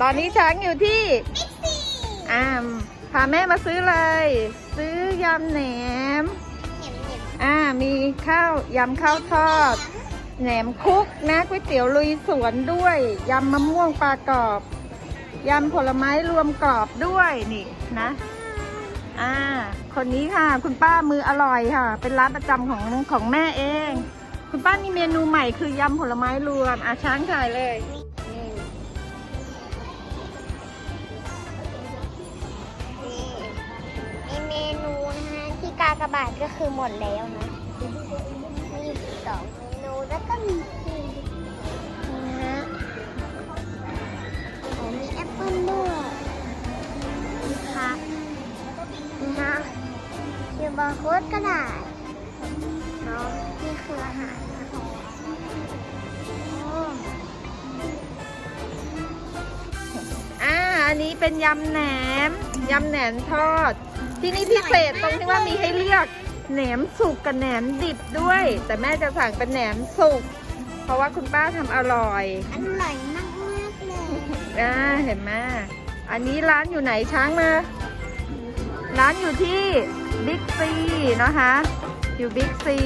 ตอนนี้ช้างอยู่ที่อ่าพาแม่มาซื้อเลย ซื้อยำแหนม อ่า มีข้าวยำข้าวทอด แหนมคุกนะก๋วยเตี๋ยวลุยสวนด้วย ยำมะม่วงปลากรอบ ยำผลไม้รวมกรอบด้วยนี่นะ อ่า คนนี้ค่ะ คุณป้ามืออร่อยค่ะ เป็นร้านประจำของของแม่เอง คุณป้ามีเมนูใหม่คือยำผลไม้รวม อะช้างถ่ายเลยากระบาดก็คือหมดแล้วนะ มีสองเมนูแล้วก็มีนี่นะฮะโอ้มีแอปเปิ้ลด้วยนะคะนี่ฮะคิวบาร์โค้ดก็ได้ อ่าอันนี้เป็นยำแหนม ยำแหนมทอด ที่นี่พิเศษตรงที่ว่ามีให้เลือกแหนมสุกกับแหนมดิบด้วย แต่แม่จะสั่งเป็นแหนมสุก เพราะว่าคุณป้าทำอร่อยอร่อยมากมากๆเลยอ่าเห็นไหมอันนี้ร้านอยู่ไหนช้างมา ร้านอยู่ที่บิ๊กซีนะคะ อยู่บิ๊กซี